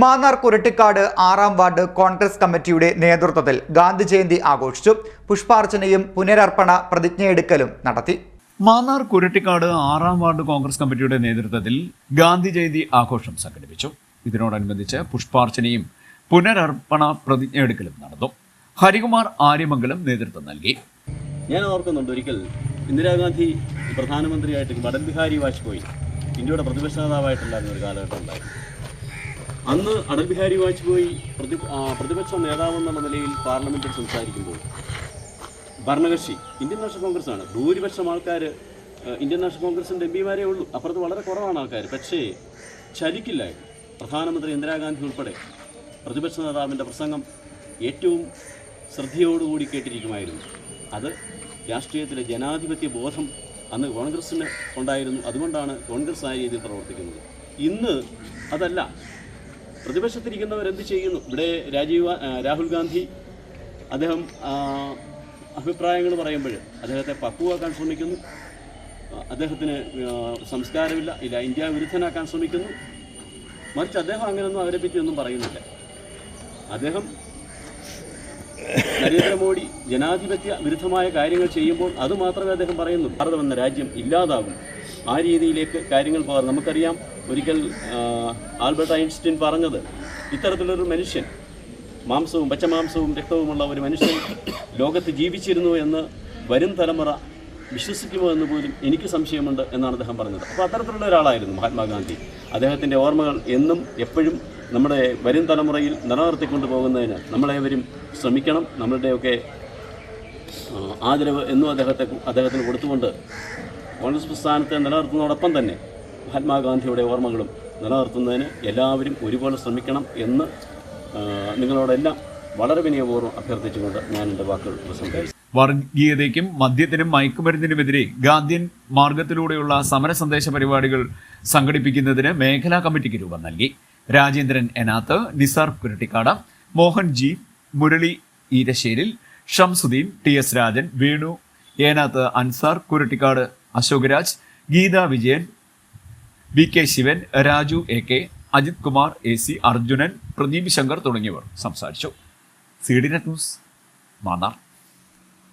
മാന്നാർ കുരട്ടിക്കാട് ആറാം വാർഡ് കോൺഗ്രസ് കമ്മിറ്റിയുടെ നേതൃത്വത്തിൽ ഗാന്ധി ജയന്തി ആഘോഷിച്ചു. പുഷ്പാർച്ചനയും പുനരർപ്പണ പ്രതിജ്ഞയെടുക്കലും നടത്തി. മാന്നാർ കുരട്ടിക്കാട് ആറാം വാർഡ് കോൺഗ്രസ് കമ്മിറ്റിയുടെ നേതൃത്വത്തിൽ ഗാന്ധി ജയന്തി ആഘോഷം സംഘടിപ്പിച്ചു. ഇതിനോടനുബന്ധിച്ച് പുഷ്പാർച്ചനയും പുനരർപ്പണ പ്രതിജ്ഞയെടുക്കലും നടന്നു. ഹരികുമാർ ആര്യമംഗലം നേതൃത്വം നൽകി. ഞാൻ ഓർക്കുന്നുണ്ട് ഒരിക്കൽ ഇന്ദിരാഗാന്ധി പ്രധാനമന്ത്രിയായിട്ട് അടൽ ബിഹാരി വാജ്പേയി ഇന്ത്യയുടെ പ്രതിപക്ഷ നേതാവായിട്ടുണ്ടായിരുന്ന ഒരു കാലഘട്ടം ഉണ്ടായിരുന്നു. അന്ന് അടൽ ബിഹാരി വാജ്പേയി പ്രതി പ്രതിപക്ഷ നേതാവെന്ന നിലയിൽ പാർലമെന്റിൽ സംസാരിക്കുമ്പോൾ ഭരണകക്ഷി ഇന്ത്യൻ നാഷണൽ കോൺഗ്രസ് ആണ് ഭൂരിപക്ഷം ആൾക്കാർ ഇന്ത്യൻ നാഷണൽ കോൺഗ്രസിന്റെ എം പിമാരേ ഉള്ളൂ. അപ്പുറത്ത് വളരെ കുറവാണ് ആൾക്കാർ പക്ഷേ ചലിക്കില്ലായിരുന്നു പ്രധാനമന്ത്രി ഇന്ദിരാഗാന്ധി ഉൾപ്പെടെ പ്രതിപക്ഷ നേതാവിന്റെ പ്രസംഗം ഏറ്റവും ശ്രദ്ധയോടുകൂടി കേട്ടിരിക്കുമായിരുന്നു. അത് രാഷ്ട്രീയത്തിലെ ജനാധിപത്യ ബോധം അന്ന് കോൺഗ്രസ്സിന് ഉണ്ടായിരുന്നു. അതുകൊണ്ടാണ് കോൺഗ്രസ് ആ രീതിയിൽ പ്രവർത്തിക്കുന്നത്. ഇന്ന് അതല്ല. പ്രതിപക്ഷത്തിരിക്കുന്നവരെന്ത് ചെയ്യുന്നു? ഇവിടെ രാജീവ് രാഹുൽ ഗാന്ധി അദ്ദേഹം അഭിപ്രായങ്ങൾ പറയുമ്പോൾ അദ്ദേഹത്തെ പക്കുവാക്കാൻ ശ്രമിക്കുന്നു. അദ്ദേഹത്തിന് സംസ്കാരമില്ല. ഇല്ല ഇന്ത്യ വിരുദ്ധനാക്കാൻ ശ്രമിക്കുന്നു. മറിച്ച് അദ്ദേഹം അങ്ങനെയൊന്നും അവരെ പറ്റിയൊന്നും പറയുന്നില്ല. അദ്ദേഹം നരേന്ദ്രമോദി ജനാധിപത്യ വിരുദ്ധമായ കാര്യങ്ങൾ ചെയ്യുമ്പോൾ അത് മാത്രമേ അദ്ദേഹം പറയുന്നു ഭാരതമെന്ന രാജ്യം ഇല്ലാതാകും. ആ രീതിയിലേക്ക് കാര്യങ്ങൾ പോകാറ് നമുക്കറിയാം ഒരിക്കൽ ആൽബർട്ട് ഐൻസ്റ്റീൻ പറഞ്ഞത് ഇത്തരത്തിലൊരു മനുഷ്യൻ മാംസവും പച്ചമാംസവും രക്തവുമുള്ള ഒരു മനുഷ്യൻ ലോകത്ത് ജീവിച്ചിരുന്നു എന്ന് വരും തലമുറ വിശ്വസിക്കുമോ എന്ന് പോലും എനിക്ക് സംശയമുണ്ട് എന്നാണ് അദ്ദേഹം പറഞ്ഞത്. അപ്പോൾ അത്തരത്തിലുള്ള ഒരാളായിരുന്നു മഹാത്മാഗാന്ധി. അദ്ദേഹത്തിന്റെ ഓർമ്മകൾ എന്നും എപ്പോഴും നമ്മുടെ വരും തലമുറയിൽ നിലനിർത്തിക്കൊണ്ട് പോകുന്നതിന് നമ്മളേവരും ശ്രമിക്കണം. നമ്മളുടെയൊക്കെ ആദരവ് എന്നും അദ്ദേഹത്തെ അദ്ദേഹത്തിന് കൊടുത്തുകൊണ്ട് കോൺഗ്രസ് പ്രസ്ഥാനത്തെ നിലനിർത്തുന്നതോടൊപ്പം തന്നെ മഹാത്മാഗാന്ധിയുടെ ഓർമ്മകളും നിലനിർത്തുന്നതിന് എല്ലാവരും ഒരുപോലെ ശ്രമിക്കണം എന്ന് നിങ്ങളോടെല്ലാം വളരെ വിനയപൂർവം അഭ്യർത്ഥിച്ചുകൊണ്ട് ഞാൻ എന്റെ വാക്കുകൾ പ്രസംഗിച്ചു വർഗീയതയ്ക്കും മദ്യത്തിനും മയക്കുമരുന്നിനുമെതിരെ ഗാന്ധിയൻ മാർഗത്തിലൂടെയുള്ള സമര സന്ദേശ പരിപാടികൾ സംഘടിപ്പിക്കുന്നതിന് മേഖലാ കമ്മിറ്റിക്ക് രൂപം നൽകി. Rajendran Enath Nisar Kurattikkad Mohan G Murali Eerasseril Shamsuddin T S Rajan Venu Enath Ansar Kurattikkad Ashok Raj Geetha Vijayan V K Sivan Raju A K Ajith Kumar A C Arjunan Pradeep Shankar തുടങ്ങിയവർ സംസാരിച്ചു. C D net news Mannar.